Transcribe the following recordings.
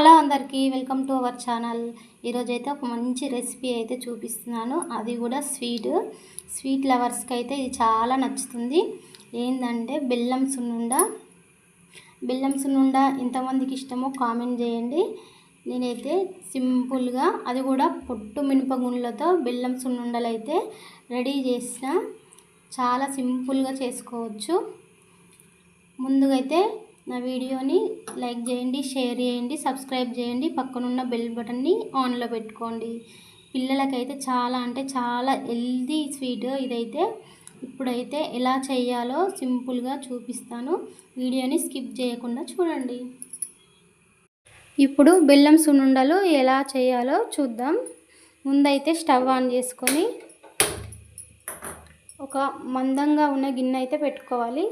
Hello అందరికీ welcome to our channel. ఈరోజు అయితే ఒక మంచి రెసిపీ అయితే చూపిస్తున్నాను. అది కూడా స్వీట్. స్వీట్ లవర్స్కి అయితే ఇది చాలా నచ్చుతుంది. ఏంటంటే బెల్లం సున్నుండ. బెల్లం సున్నుండ ఎంతమందికి ఇష్టమో కామెంట్ చేయండి. నేనైతే సింపుల్గా అది కూడా పొట్టు మినపగుండ్లతో బెల్లం సున్నుండలు అయితే రెడీ చేసిన. చాలా సింపుల్గా చేసుకోవచ్చు. ముందుగా అయితే నా వీడియోని లైక్ చేయండి షేర్ చేయండి సబ్స్క్రైబ్ చేయండి. పక్కనున్న బెల్ బటన్ని ఆన్లో పెట్టుకోండి. పిల్లలకైతే చాలా అంటే చాలా హెల్దీ స్వీట్ ఇదైతే. ఇప్పుడైతే ఎలా చేయాలో సింపుల్గా చూపిస్తాను. వీడియోని స్కిప్ చేయకుండా చూడండి. ఇప్పుడు బెల్లం సున్నుండలు ఎలా చేయాలో చూద్దాం. ముందైతే స్టవ్ ఆన్ చేసుకొని ఒక మందంగా ఉన్న గిన్నె అయితే పెట్టుకోవాలి.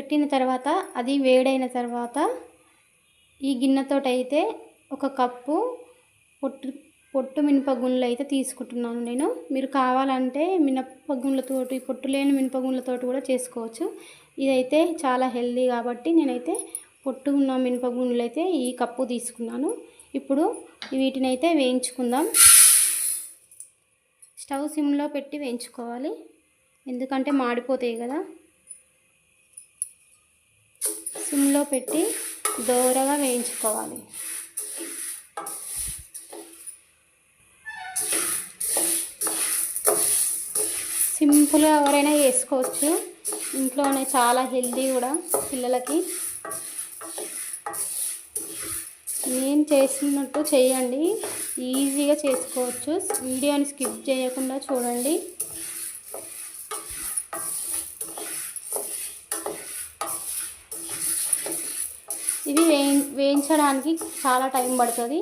పెట్టిన తర్వాత అది వేడైన తర్వాత ఈ గిన్నెతోటైతే అయితే ఒక కప్పు పొట్టు పొట్టు మినపగుండ్లు అయితే తీసుకుంటున్నాను నేను. మీరు కావాలంటే మినపగుండ్లతోటి పొట్టు లేని మినపగుండ్లతోటి కూడా చేసుకోవచ్చు. ఇదైతే చాలా హెల్దీ కాబట్టి నేనైతే పొట్టు ఉన్న మినపగుండ్లు అయితే ఈ కప్పు తీసుకున్నాను. ఇప్పుడు వీటిని అయితే వేయించుకుందాం. స్టవ్ సిమ్లో పెట్టి వేయించుకోవాలి. ఎందుకంటే మాడిపోతాయి కదా. సిమ్లో పెట్టి దోరగా వేయించుకోవాలి. సింపుల్గా ఎవరైనా చేసుకోవచ్చు. ఇంట్లోనే చాలా హెల్దీ కూడా పిల్లలకి. నేను చేసినట్టు చేయండి. ఈజీగా చేసుకోవచ్చు. వీడియోని స్కిప్ చేయకుండా చూడండి. ఇవి వేయి వేయించడానికి చాలా టైం పడుతుంది.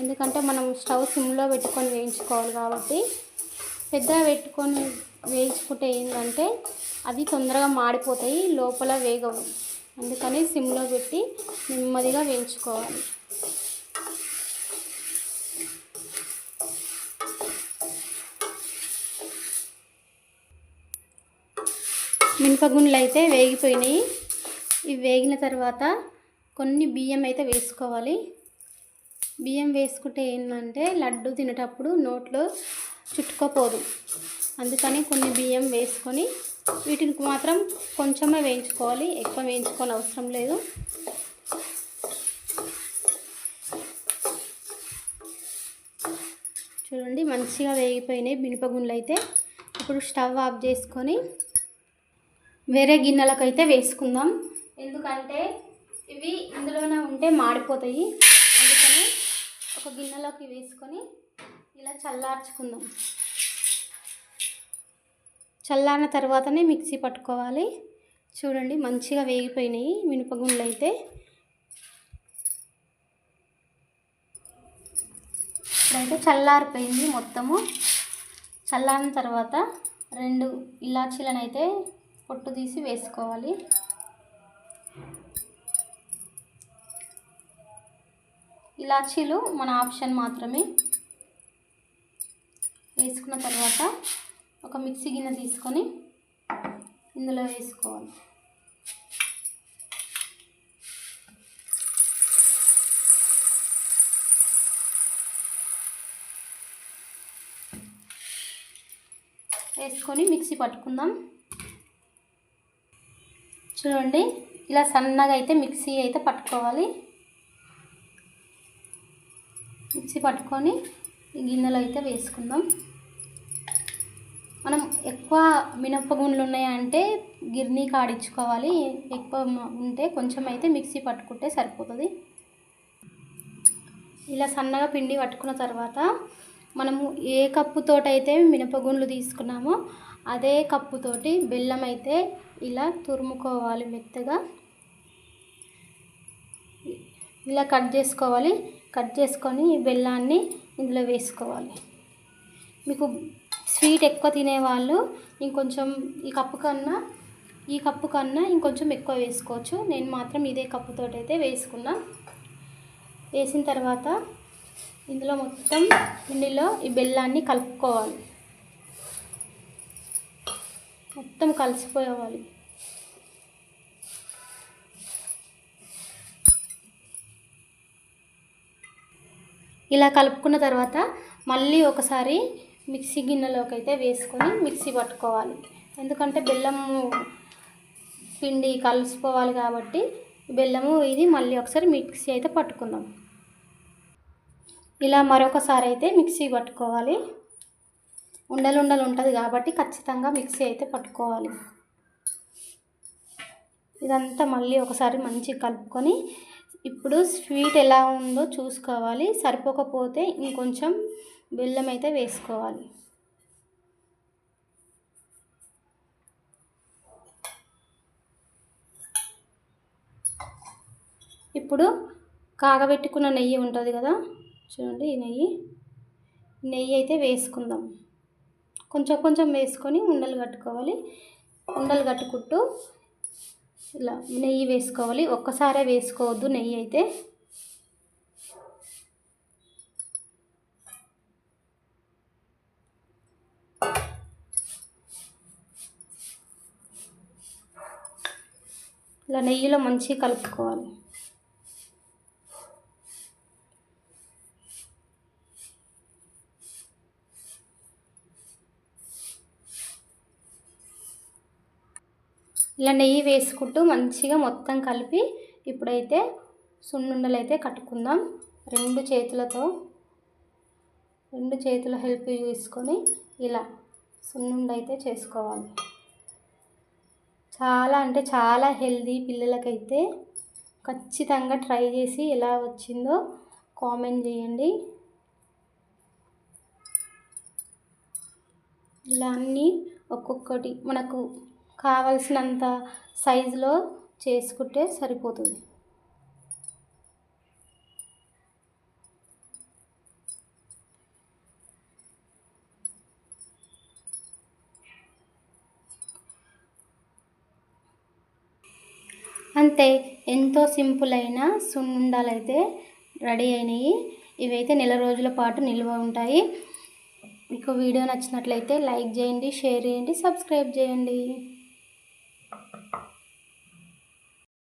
ఎందుకంటే మనం స్టవ్ సిమ్లో పెట్టుకొని వేయించుకోవాలి కాబట్టి. పెద్దగా పెట్టుకొని వేయించుకుంటే ఏంటంటే అవి తొందరగా మాడిపోతాయి లోపల వేగవు. అందుకని సిమ్లో పెట్టి నెమ్మదిగా వేయించుకోవాలి. మినపగుండ్లు అయితే వేగిపోయినాయి. ఇవి వేగిన తర్వాత కొన్ని బియ్యం అయితే వేసుకోవాలి. బియ్యం వేసుకుంటే ఏంటంటే లడ్డు తినేటప్పుడు నోట్లో చుట్టుకోపోదు. అందుకని కొన్ని బియ్యం వేసుకొని వీటిని మాత్రం కొంచెమే వేయించుకోవాలి. ఎక్కువ వేయించుకోని అవసరం లేదు. చూడండి మంచిగా వేగిపోయినాయి మినపగుండ్లు అయితే. ఇప్పుడు స్టవ్ ఆఫ్ చేసుకొని వేరే గిన్నెలకు అయితే వేసుకుందాం. ఎందుకంటే ఇవి ఇందులోనే ఉంటే మాడిపోతాయి. అందుకని ఒక గిన్నెలోకి వేసుకొని ఇలా చల్లార్చుకుందాం. చల్లారిన తర్వాతనే మిక్సీ పట్టుకోవాలి. చూడండి మంచిగా వేగిపోయినాయి మినపగుండ్లు అయితే. ఇప్పుడైతే చల్లారిపోయింది మొత్తము. చల్లారిన తర్వాత రెండు ఇలాచీలను అయితే పొట్టు తీసి వేసుకోవాలి. ఇలాచీలు మన ఆప్షన్ మాత్రమే. వేసుకున్న తర్వాత ఒక మిక్సీ గిన్నె తీసుకొని ఇందులో వేసుకోవాలి. వేసుకొని మిక్సీ పట్టుకుందాం. చూడండి ఇలా సన్నగా అయితే మిక్సీ అయితే పట్టుకోవాలి. మిక్సీ పట్టుకొని గిన్నెలో అయితే వేసుకుందాం. మనం ఎక్కువ మినప్పగుండ్లు ఉన్నాయంటే గిర్నీ కాడించుకోవాలి. ఎక్కువ ఉంటే కొంచెం అయితే మిక్సీ పట్టుకుంటే సరిపోతుంది. ఇలా సన్నగా పిండి పట్టుకున్న తర్వాత మనము ఏ కప్పుతోటైతే మినపగుండ్లు తీసుకున్నామో అదే కప్పుతోటి బెల్లం అయితే ఇలా తురుముకోవాలి మెత్తగా. ఇలా కట్ చేసుకోవాలి. కట్ చేసుకొని ఈ బెల్లాన్ని ఇందులో వేసుకోవాలి. మీకు స్వీట్ ఎక్కువ తినేవాళ్ళు ఇంకొంచెం ఈ కప్పు కన్నా ఈ కప్పు కన్నా ఇంకొంచెం ఎక్కువ వేసుకోవచ్చు. నేను మాత్రం ఇదే కప్పుతో అయితే వేసుకున్నా. వేసిన తర్వాత ఇందులో మొత్తం పిండిలో ఈ బెల్లాన్ని కలుపుకోవాలి. మొత్తం కలిసిపోవాలి. ఇలా కలుపుకున్న తర్వాత మళ్ళీ ఒకసారి మిక్సీ గిన్నెలోకి అయితే వేసుకొని మిక్సీ పట్టుకోవాలి. ఎందుకంటే బెల్లము పిండి కలుసుకోవాలి కాబట్టి బెల్లము ఇది మళ్ళీ ఒకసారి మిక్సీ అయితే పట్టుకుందాం. ఇలా మరొకసారి అయితే మిక్సీ పట్టుకోవాలి. ఉండలు ఉండలు ఉంటుంది కాబట్టి ఖచ్చితంగా మిక్సీ అయితే పట్టుకోవాలి. ఇదంతా మళ్ళీ ఒకసారి మంచిగా కలుపుకొని ఇప్పుడు స్వీట్ ఎలా ఉందో చూసుకోవాలి. సరిపోకపోతే ఇంకొంచెం బెల్లం అయితే వేసుకోవాలి. ఇప్పుడు కాగబెట్టుకున్న నెయ్యి ఉంటుంది కదా చూడండి ఈ నెయ్యి. నెయ్యి అయితే వేసుకుందాం. కొంచెం కొంచెం వేసుకొని ఉండలు కట్టుకోవాలి. ఉండలు కట్టుకుంటూ ఇలా నెయ్యి వేసుకోవాలి. ఒక్కసారే వేసుకోవద్దు. నెయ్యి అయితే ఇలా నెయ్యిలో మంచిగా కలుపుకోవాలి. ఇలా నెయ్యి వేసుకుంటూ మంచిగా మొత్తం కలిపి ఇప్పుడైతే సున్నుండలు అయితే కట్టుకుందాం. రెండు చేతులతో రెండు చేతుల హెల్ప్ తీసుకొని ఇలా సున్నుండ అయితే చేసుకోవాలి. చాలా అంటే చాలా హెల్దీ పిల్లలకైతే ఖచ్చితంగా ట్రై చేసి ఎలా వచ్చిందో కామెంట్ చేయండి. ఇలా అన్నీ ఒక్కొక్కటి మనకు కావలసినంత సైజులో చేసుకుంటే సరిపోతుంది. అంతే ఎంతో సింపుల్ అయిన సున్నుండాలు అయితే రెడీ అయినాయి. ఇవైతే నెల రోజుల పాటు నిల్వ ఉంటాయి. మీకు వీడియో నచ్చినట్లయితే లైక్ చేయండి షేర్ చేయండి సబ్స్క్రైబ్ చేయండి.